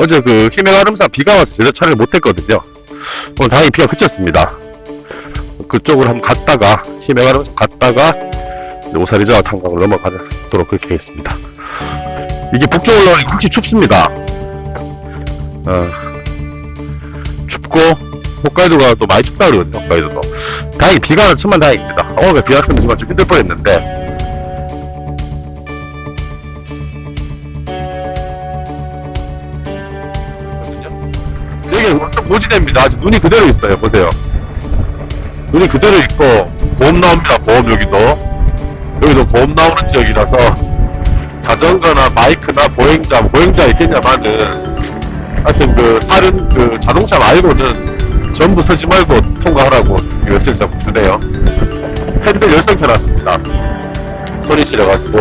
어제 그 힘의 가름사 비가 와서 제대로 촬영을 못했거든요. 오늘 다행히 비가 그쳤습니다. 그쪽으로 한번 갔다가 힘의 가름사 갔다가 오사리자와 탄광으로 넘어가도록 그렇게 하겠습니다. 이게 북쪽 올라오니 혹시 춥습니다. 어, 춥고 홋카이도가 또 많이 춥다 그러거든요. 홋카이도도. 다행히 비가 와서 천만 다행입니다. 오늘 비 왔으면 정말 좀 힘들 뻔했는데 고지대입니다. 아직 눈이 그대로 있어요. 보세요. 눈이 그대로 있고 보험 나옵니다. 보험 여기도 여기도 보험 나오는 지역이라서 자전거나 바이크나 보행자, 보행자 있겠냐마는 하여튼 그 사륜 그 자동차 말고는 전부 서지 말고 통과하라고 열쇠를 자꾸 주네요. 핸들 열선 켜놨습니다. 소리 지려가지고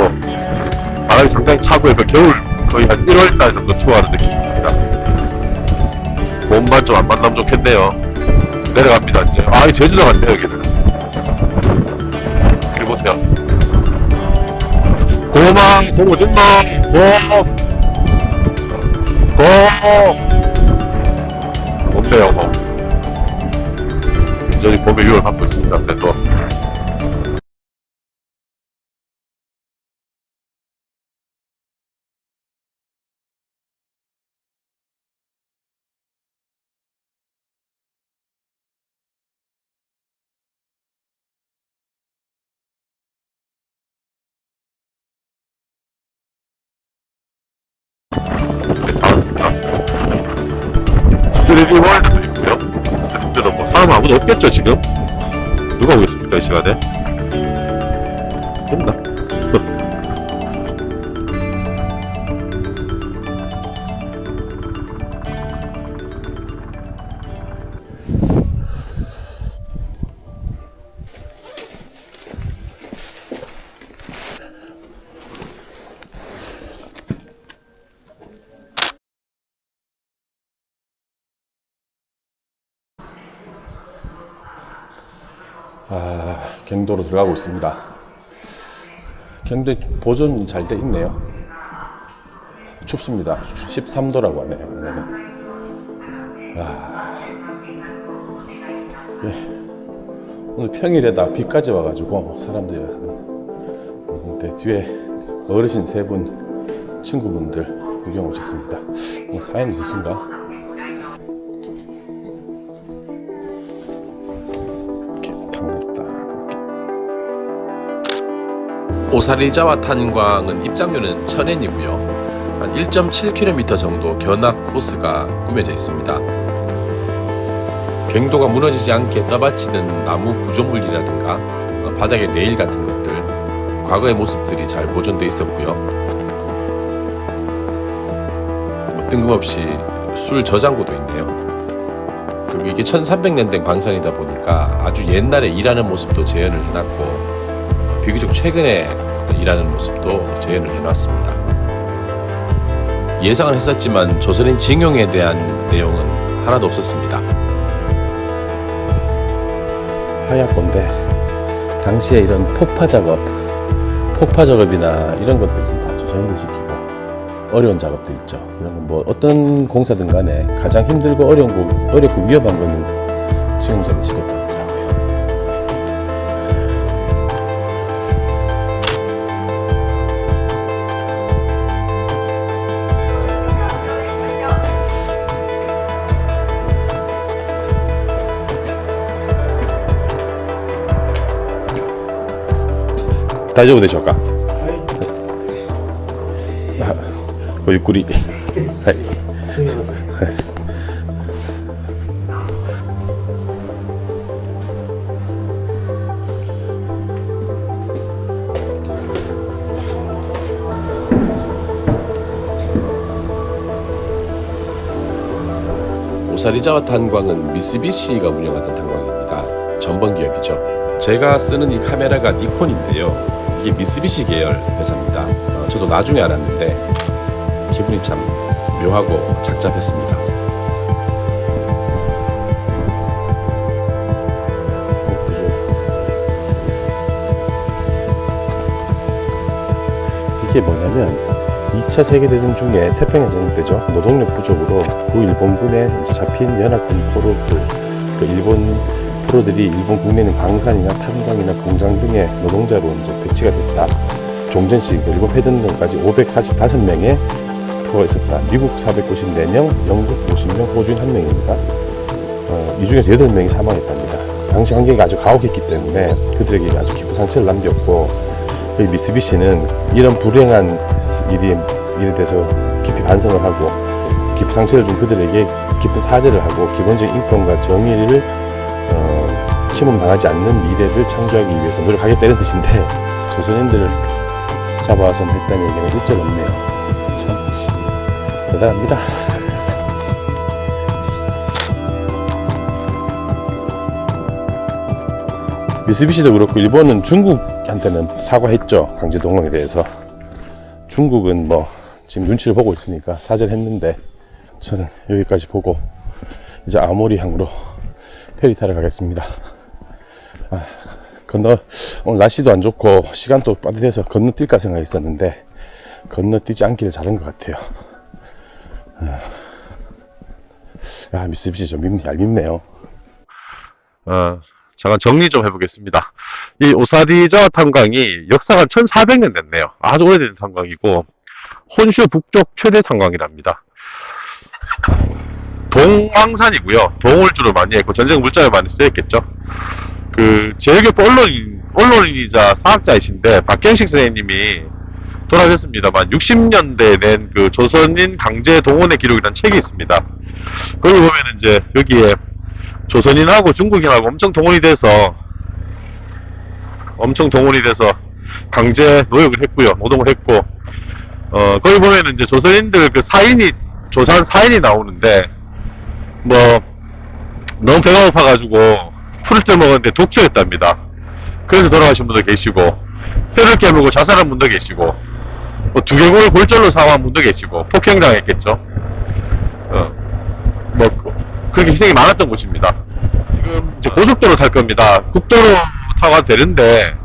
바람이 상당히 차고요. 그 겨울 거의 한 1월달 정도 투어하는 느낌입니다. 몸만 좀 안 만나면 좋겠네요. 내려갑니다, 이제. 아, 이 제주도 같네요, 여기는. 여기 보세요. 곰 어딨나? 고! 고! 없네요, 뭐. 여전히 봄의 유을 갖고 있습니다, 그래도. 3D 월드도 있고요. 3D도 뭐, 사람 아무도 없겠죠, 지금? 누가 오겠습니까, 이 시간에? 없나? 아, 경도로 들어가고 있습니다. 경도 보존이 잘 돼 있네요. 춥습니다. 13도라고 하네요. 아, 이게 오늘 평일에다 비까지 와가지고 사람들이 근데 뒤에 어르신 세 분 친구분들 구경 오셨습니다. 뭐 사연 있으신가? 오사리자와 탄광은 입장료는 1000엔이고요. 한 1.7km 정도 견학 코스가 꾸며져 있습니다. 경도가 무너지지 않게 떠받치는 나무 구조물이라든가 어, 바닥의 레일 같은 것들 과거의 모습들이 잘 보존돼 있었고요. 뭐 뜬금없이 술 저장고도 있네요. 그리고 이게 1300년 된 광산이다 보니까 아주 옛날에 일하는 모습도 재현을 해놨고 비교적 최근에 일하는 모습도 재현을 해놨습니다. 예상은 했었지만 조선인 징용에 대한 내용은 하나도 없었습니다. 하얗건데 당시에 이런 폭파 작업, 폭파 작업이나 이런 것들 다 조정을 시키고 어려운 작업들 있죠. 이런 건 뭐 어떤 공사든 간에 가장 힘들고 어려운 거, 어렵고 위험한 거는 지형자를 시켰다 고 하더라고요. 다이저브 되실까? 아, 우리 구리. 하이. 오사리자와 탄광은 미쓰비시가 운영하던 탄광입니다. 전범 기업이죠. 제가 쓰는 이 카메라가 니콘인데요. 이게 미쓰비시 계열 회사입니다. 어, 저도 나중에 알았는데 기분이 참 묘하고 착잡했습니다. 이게 뭐냐면 2차 세계대전 중에 태평양 전쟁 때죠. 노동력 부족으로 구 일본군에 잡힌 연합군 포로들, 그 일본 포로들이 일본 국내 는 방산이나 탄광이나 공장 등의 노동자로 이제 배치가 됐다. 종전시 그 일본 패전까지 545명의 표가 있었다. 미국 494명, 영국 50명, 호주인 1명입니다. 어, 이 중에서 8명이 사망했답니다. 당시 환경이 아주 가혹했기 때문에 그들에게 아주 깊은 상처를 남겼고 이 미쓰비시는 이런 불행한 일이, 일에 대해서 깊이 반성을 하고 깊은 상처를 준 그들에게 깊은 사죄를 하고 기본적인 인권과 정의를 어, 침범 당하지 않는 미래를 창조하기 위해서 노력하겠다는 뜻인데 조선인들을 잡아와서 했다는 얘기는 일절 없네요. 참 대단합니다. 미쓰비시도 그렇고 일본은 중국한테는 사과했죠 강제동원에 대해서 중국은 뭐 지금 눈치를 보고 있으니까 사죄를 했는데 저는 여기까지 보고 이제 아모리 항으로 페리 타러 가겠습니다 아, 건너 오늘 날씨도 안 좋고 시간도 빠듯해서 건너뛸까 생각했었는데 건너뛰지 않기를 잘한 것 같아요 아, 야 미쓰비시 좀 밉, 얄밉네요 어, 잠깐 정리 좀 해보겠습니다. 이 오사리자와 탄광이 역사가 1400년 됐네요. 아주 오래된 탄광이고, 혼슈 북쪽 최대 탄광이랍니다. 동왕산이고요. 동을 주로 많이 했고, 전쟁 물자를 많이 쓰였겠죠. 그, 제일교포 언론인, 언론인이자 사학자이신데, 박경식 선생님이 돌아가셨습니다만, 60년대에 낸 그 조선인 강제 동원의 기록이라는 책이 있습니다. 거기 보면 이제, 여기에 조선인하고 중국인하고 엄청 동원이 돼서 엄청 동원이 돼서 강제 노역을 했고요 노동을 했고 어 거기 보면은 이제 조선인들 그 사인이 조사한 사인이 나오는데 뭐 너무 배가 고파가지고 풀을 때 먹었는데 독초였답니다 그래서 돌아가신 분도 계시고 혀를 깨물고 자살한 분도 계시고 뭐 두개골 골절로 사망한 분도 계시고 폭행당했겠죠 어 뭐 그렇게 희생이 많았던 곳입니다. 지금 이제 고속도로 탈 겁니다. 국도로 타고 되는데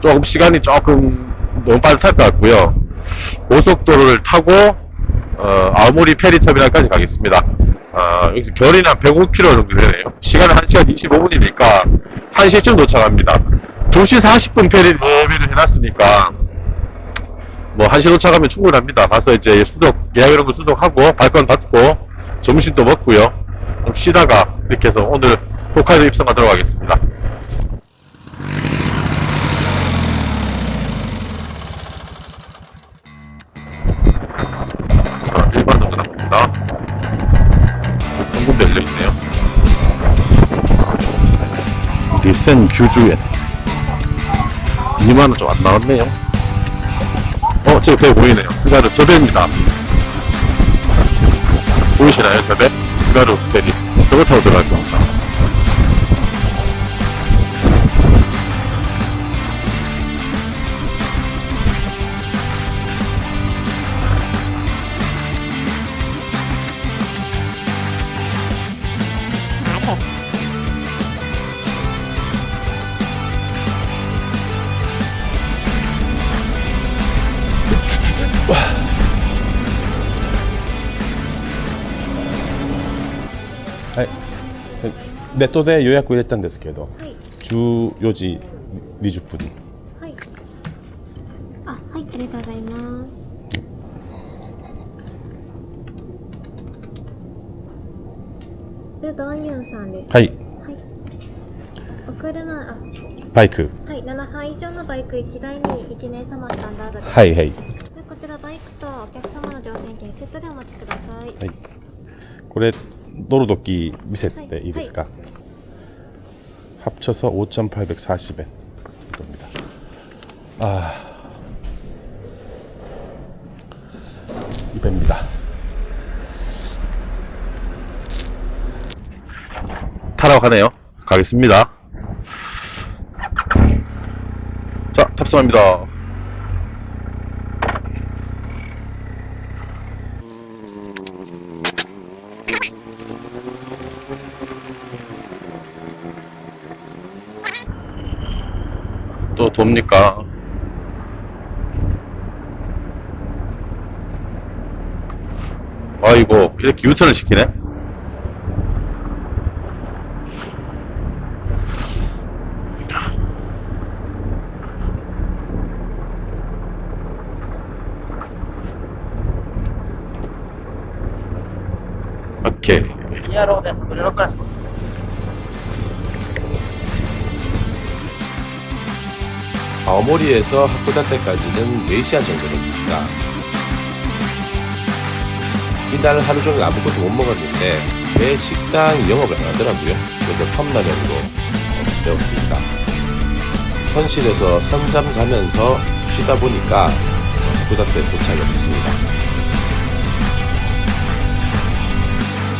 조금 시간이 조금 너무 빨리 탈 것 같고요. 고속도로를 타고 어, 아오모리 페리터미널까지 가겠습니다. 아, 여기서 결이는 한 105km 정도 되네요. 시간은 1시간 25분이니까 1시쯤 도착합니다. 2시 40분 페리 예비를 해놨으니까 뭐 1시 도착하면 충분합니다. 가서 이제 수속, 예약 이런 거 수속하고 발권 받고 점심도 먹고요. 좀 쉬다가 이렇게 해서 오늘 홋카이도 입성하도록 하겠습니다. 센 규주엔 2만원 좀 안 나왔네요. 어, 저기 배 보이네요. 스가르 저배입니다. 보이시나요, 저배? 스가르 페리. 저거 타고 들어갈 겁니다. 네. ネットで予約入れたんですけど、はい14時20分はい。あ、はい、ありがとうございます。ルドンユンさんです。。はいいはい。お車、あ、バイクはい、7杯以上のバイク1台に1名様スタンダードです。はいはいでこちらバイクとお客様の乗船券セットでお待ちください。はいこれ 도로 도끼 미세때 이베스가 합쳐서 5,840엔 이겁니다. 아 이배입니다. 타러 가네요. 가겠습니다. 자 탑승합니다. 뭡니까? 아이고 이렇게 유턴을 시키네? 오케이. 이하로 내가 노래를 꺼냈어 아오모리에서 하코다테까지는 4시간 정도 됩니다. 이날 하루 종일 아무것도 못 먹었는데 왜 식당이 영업을 안 하더라고요. 그래서 컵라면으로 때웠습니다. 선실에서 선잠 자면서 쉬다 보니까 하코다테 도착을 했습니다.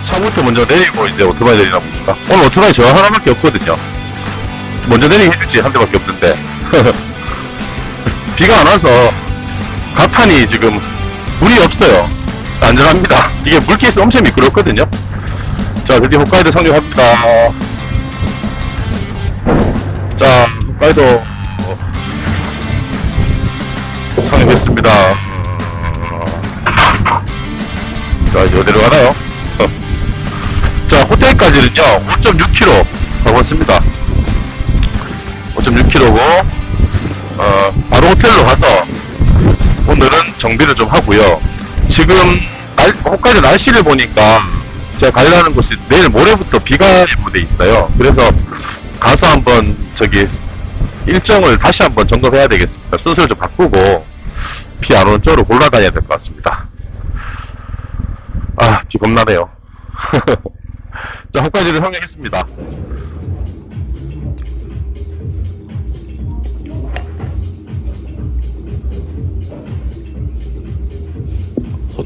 차부터 먼저 내리고 이제 오토바이 내리나 봅니다. 오늘 오토바이 저 하나밖에 없거든요. 먼저 내리게 해주지 한 대밖에 없는데. 비가 안 와서 가판이 지금 물이 없어요. 안전합니다. 이게 물케이스 엄청 미끄럽거든요. 자, 드디어 홋카이도 상륙합니다. 자, 홋카이도 어, 상륙했습니다. 자, 이제 어디로 가나요? 자, 호텔까지는요, 5.6km 가봤습니다. 5.6km고, 어, 호텔로 가서, 오늘은 정비를 좀 하고요. 지금, 날, 홋카이도 날씨를 보니까, 제가 가려는 곳이 내일 모레부터 비가 예보돼 있어요. 그래서, 가서 한번, 저기, 일정을 다시 한번 점검해야 되겠습니다. 순서를 좀 바꾸고, 비 안 오는 쪽으로 골라다녀야 될 것 같습니다. 아, 비 겁나네요. 자, 홋카이도를 성공했습니다.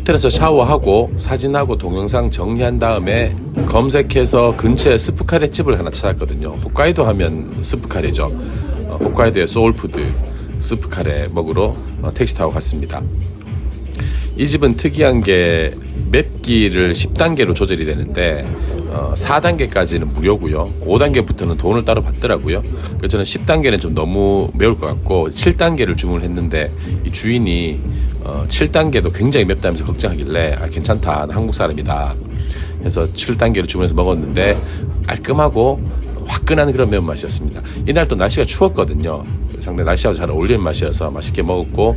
호텔에서 샤워하고 사진하고 동영상 정리한 다음에 검색해서 근처에 스프카레 집을 하나 찾았거든요. 홋카이도 하면 스프카레죠. 어, 홋카이도의 소울푸드 스프카레 먹으러 어, 택시 타고 갔습니다. 이 집은 특이한 게 맵기를 10단계로 조절이 되는데 어, 4단계까지는 무료고요. 5단계부터는 돈을 따로 받더라고요. 그래서 저는 10단계는 좀 너무 매울 것 같고 7단계를 주문을 했는데 이 주인이 어, 7단계도 굉장히 맵다면서 걱정하길래 아, 괜찮다. 나 한국 사람이다. 해서 7단계를 주문해서 먹었는데 깔끔하고 화끈한 그런 매운맛이었습니다. 이날 또 날씨가 추웠거든요. 상당히 날씨하고 잘 어울리는 맛이어서 맛있게 먹었고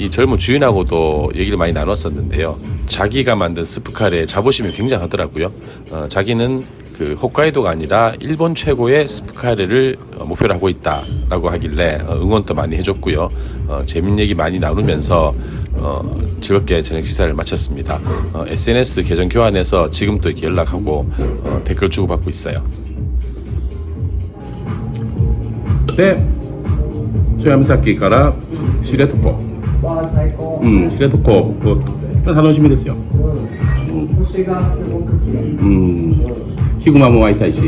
이 젊은 주인하고도 얘기를 많이 나눴었는데요. 자기가 만든 스프카레에 자부심이 굉장하더라고요. 어, 자기는 그 홋카이도가 아니라 일본 최고의 스프카레를 어, 목표로 하고 있다라고 하길래 어, 응원도 많이 해줬고요. 어, 재밌는 얘기 많이 나누면서 어, 즐겁게 저녁 식사를 마쳤습니다. 어, SNS 계정 교환해서 지금도 이렇게 연락하고 어, 댓글 주고받고 있어요. でそれは岬から知床 うん。知床こう楽しみですよ。星がすごく綺麗うん。ヒグマも会いたいし